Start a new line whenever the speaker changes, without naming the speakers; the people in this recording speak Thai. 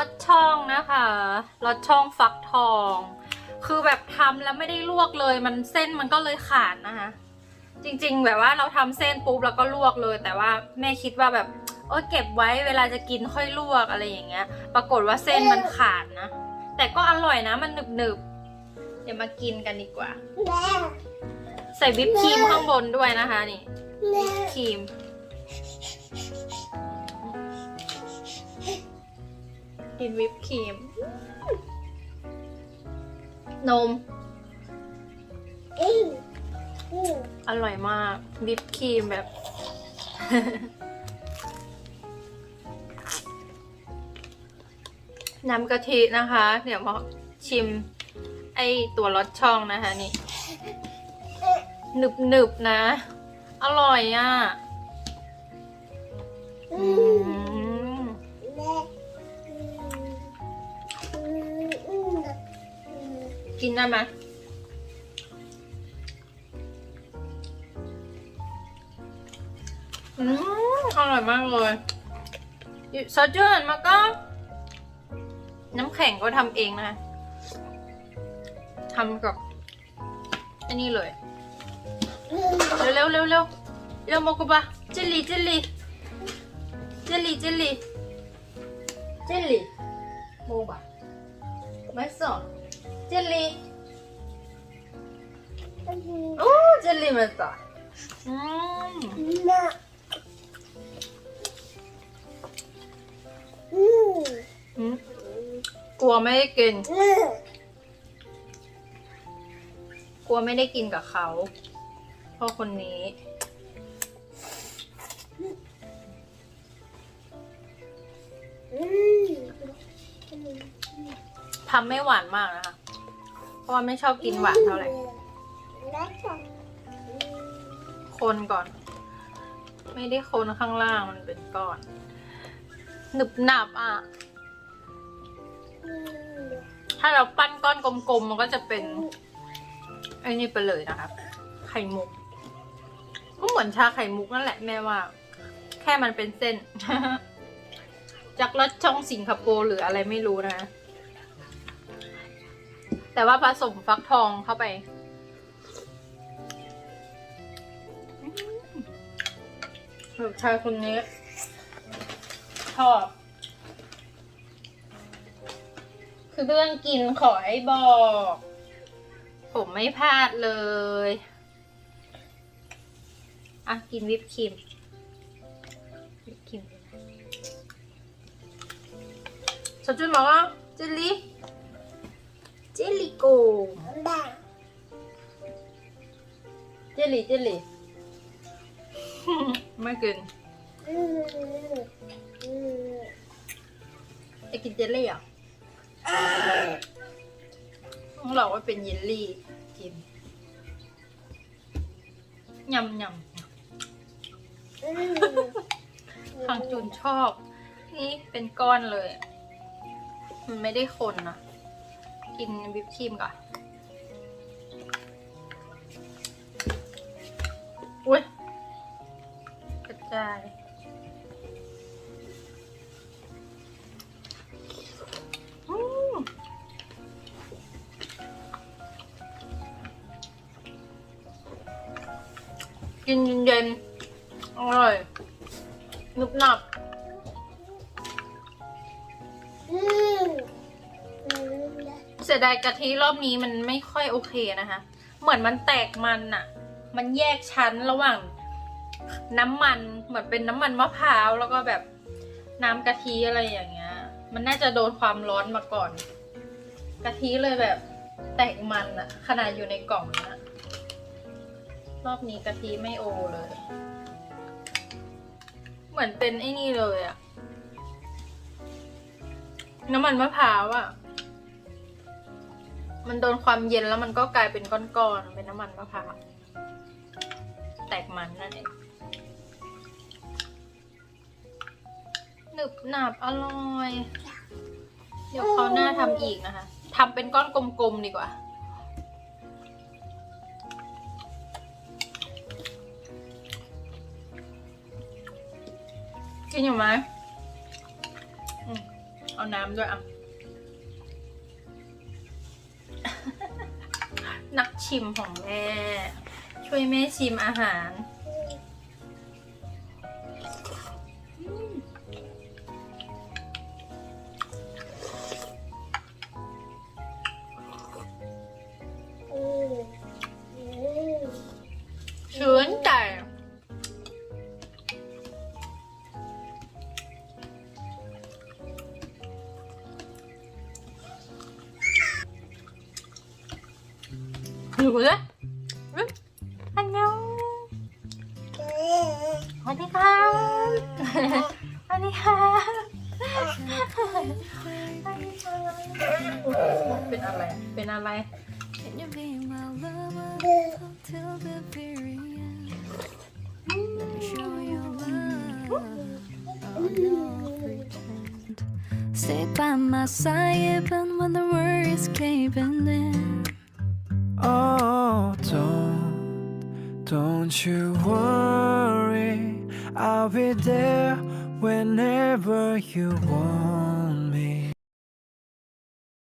อดช่องนะคะลอดช่องฟักทอง คือแบบทำแล้วไม่ได้ลวกเลย มันเส้นมันก็เลยขาดนะคะ จริงๆ แบบว่าเราทำเส้นปุ๊บแล้วก็ลวกเลย แต่ว่าแม่คิดว่าแบบเออเก็บไว้เวลาจะกินค่อยลวกอะไรอย่างเงี้ย ปรากฏว่าเส้นมันขาดนะ แต่ก็อร่อยนะ มันหนึบๆเดี๋ยวมากินกันดีกว่า ใส่วิปครีมข้างบนด้วยนะคะนี่วิปครีม กินวิปครีม นม อร่อยมาก วิปครีมแบบ น้ำกะทินะคะ เดี๋ยวมาชิม ไอตัวรสช่องนะคะนี่หนึบหนึบนะ อร่อยอะ อืม กินได้ไหมอืมอร่อยมากเลยซอสจืดมาก็ น้ำแข็งก็ทำเองนะทำกับอันนี้เลยเร็วเร็วเร็วเร็วเร็วโมกุบะเจลลี่เจลลี่เจลลี่เจลลี่เจลลี่โมบะไม่สอน เจลลี่โอ้เจลลี่มาต่ออืมอืมกลัวไม่ได้กิน กลัวไม่ได้กินกับเขาเพราะคนนี้ ทำไม่หวานมากนะคะเพราะว่าไม่ชอบกินหวานเท่าไหร่ คนก่อน ไม่ได้คนข้างล่างมันเป็นก้อน หนึบหนับอะ ถ้าเราปั้นก้อนกลมๆมันก็จะเป็นไอ้นี่ไปเลยนะคะไข่มุก ก็เหมือนชาไข่มุกนั่นแหละแม่ว่า แค่มันเป็นเส้น จากรสช่องสิงคโปร์หรืออะไรไม่รู้นะ แต่ว่าผสมฟักทองเข้าไปอืมแบบชายคนนี้ชอบ คือเรื่องกินขอให้บอก ผมไม่พลาดเลย อะ กินวิปครีมวิปครีมสจุนบอกว่าเจลลี่เจลลี่โก เจลลี่เจลลี่ ไม่กินจะกินเจลลี่เหรอะต้องบอกว่าเป็นเยลลี่กินยำยำทางจูนชอบ นี่เป็นก้อนเลย มันไม่ได้คนนะ กินวิปครีมก่อน อุ้ยกระจายอืมกินเย็นๆอร่อยนุบหนับ สียดายกะทิรอบนี้มันไม่ค่อยโอเคนะคะ เหมือนมันแตกมันอะมันแยกชั้นระหว่างน้ำมันเหมือนเป็นน้ำมันมะพร้าวแล้วก็แบบน้ำกะทิอะไรอย่างเงี้ย มันน่าจะโดนความร้อนมาก่อน กะทิเลยแบบแตกมันอะขนาดอยู่ในกล่องนะรอบนี้กะทิไม่โอเลย เหมือนเป็นไอ้นี่เลยอะน้ำมันมะพร้าวอะ มันโดนความเย็นแล้วมันก็กลายเป็นก้อนๆเป็นน้ำมันมะพร้าวแตกมันนั่นเองหนึบหนับอร่อย เดี๋ยวเขาวหน้าทำอีกนะคะทำเป็นก้อนกลมๆดีกว่ากินอยู่ไหมเอาน้ำด้วยอะ นักชิมของแม่ ช่วยแม่ชิมอาหาร อยู่เลยอืมอันยองสวัสดีค่ะสวัสดีค่ะสวัสดีค่ะเป็นอะไร เป็นอะไร
Can you be my lover till the very end? Let me show you love. Oh, no pretend. Stay by my side even when the world is caving in.
Oh, don't, don't you worry. I'll be there whenever you want me.